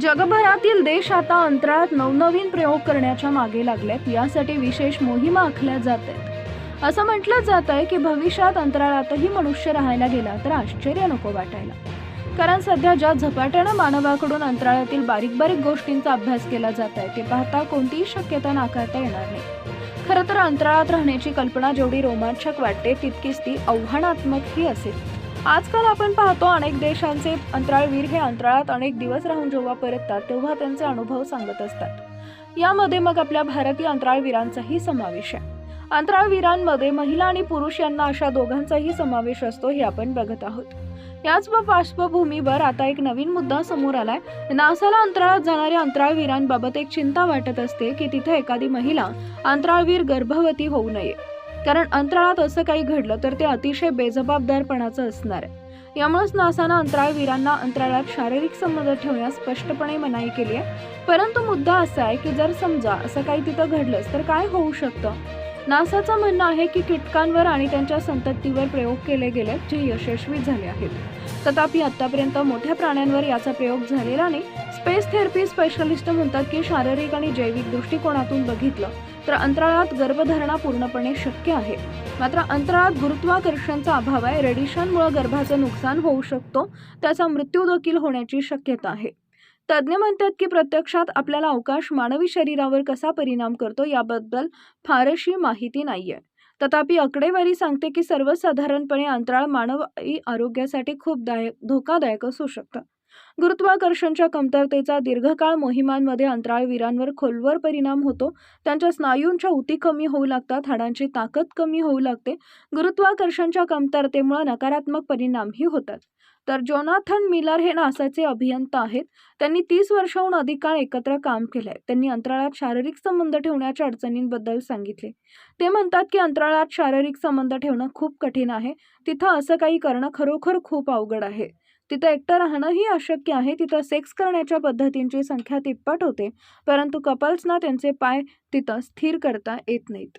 जगभरातील देश आता अंतराळात नवनवीन प्रयोग करण्याच्या मागे लागलेत. यासाठी विशेष मोहिमा आखल्या जात आहेत. असं म्हटलं जात आहे की भविष्यात अंतराळातही मनुष्य राहायला गेला तर आश्चर्य नको वाटायला. कारण सध्या ज्या झपाट्यानं मानवाकडून अंतराळातील बारीक बारीक गोष्टींचा अभ्यास केला जात आहे ते पाहता कोणतीही शक्यता नाकारता येणार नाही. खरं तर अंतराळात राहण्याची कल्पना जेवढी रोमांचक वाटते तितकीच ती आव्हानात्मकही असेल. आजकाल आपण पाहतो अनेक देशांचे अंतराळवीर हे अंतराळात अनेक दिवस राहून जेव्हा परततात तेव्हा त्यांचे अनुभव सांगत असतात. यामध्ये मग आपल्या भारतीय अंतराळवीरांचाही समावेश आहे. अंतराळवीरांमध्ये महिला आणि पुरुष यांना अशा दोघांचाही समावेश असतो हे आपण बघत आहोत. याच पार्श्वभूमीवर आता एक नवीन मुद्दा समोर आलाय. नासाला अंतराळात जाणाऱ्या अंतराळवीरांबाबत एक चिंता वाटत असते की तिथे एखादी महिला अंतराळवीर गर्भवती होऊ नये. कारण अंतराळात असं काही घडलं तर ते अतिशय बेजबाबदारपणाचं असणार आहे. यामुळेच नासानं अंतराळवीरांना अंतराळात शारीरिक संबंध ठेवण्यास स्पष्टपणे मनाई केली आहे. परंतु मुद्दा असा आहे की जर समजा असं काही तिथं घडलंच तर काय होऊ शकतं? नासाचं म्हणणं आहे की कीटकांवर आणि त्यांच्या संततीवर प्रयोग केले गेले जे यशस्वी झाले आहेत. तथापि आतापर्यंत मोठ्या प्राण्यांवर याचा प्रयोग झालेला नाही. स्पेस थेरपी स्पेशलिस्ट म्हणतात की शारीरिक आणि जैविक दृष्टिकोनातून बघितलं तर अंतराळात गर्भधारणा पूर्णपणे शक्य आहे. मात्र अंतराळात गुरुत्वाकर्षणचा अभाव आहे रेडिशनमुळे गर्भाचं नुकसान होऊ शकतो त्याचा मृत्यू देखील होण्याची शक्यता आहे. तज्ज्ञ म्हणतात की प्रत्यक्षात आपल्याला अवकाश मानवी शरीरावर कसा परिणाम करतो याबद्दल फारशी माहिती नाहीये. तथापि आकडेवारी सांगते की सर्वसाधारणपणे अंतराळ मानवी आरोग्यासाठी खूप दायक धोकादायक असू शकतं. गुरुत्वाकर्षणच्या कमतरतेचा दीर्घकाळ मोहिमांमध्ये अंतराळवीरांवर खोलवर परिणाम होतो. त्यांच्या स्नायूंच्या उती कमी होऊ लागतात हाडांची ताकद कमी होऊ लागते. गुरुत्वाकर्षणच्या कमतरतेमुळे नकारात्मक परिणामही होतात. तर जोनाथन मिलर हे नासाचे अभियंता आहेत. त्यांनी तीस वर्षाहून अधिक काळ एकत्र काम केलंय. त्यांनी अंतराळात शारीरिक संबंध ठेवण्याच्या अडचणींबद्दल सांगितले. ते म्हणतात की अंतराळात शारीरिक संबंध ठेवणं खूप कठीण आहे. तिथं असं काही करणं खरोखर खूप अवघड आहे. तिथं एकटं राहणंही अशक्य आहे. तिथं सेक्स करण्याच्या पद्धतींची संख्या तिप्पट होते. परंतु कपल्सना त्यांचे पाय तिथं स्थिर करता येत नाहीत.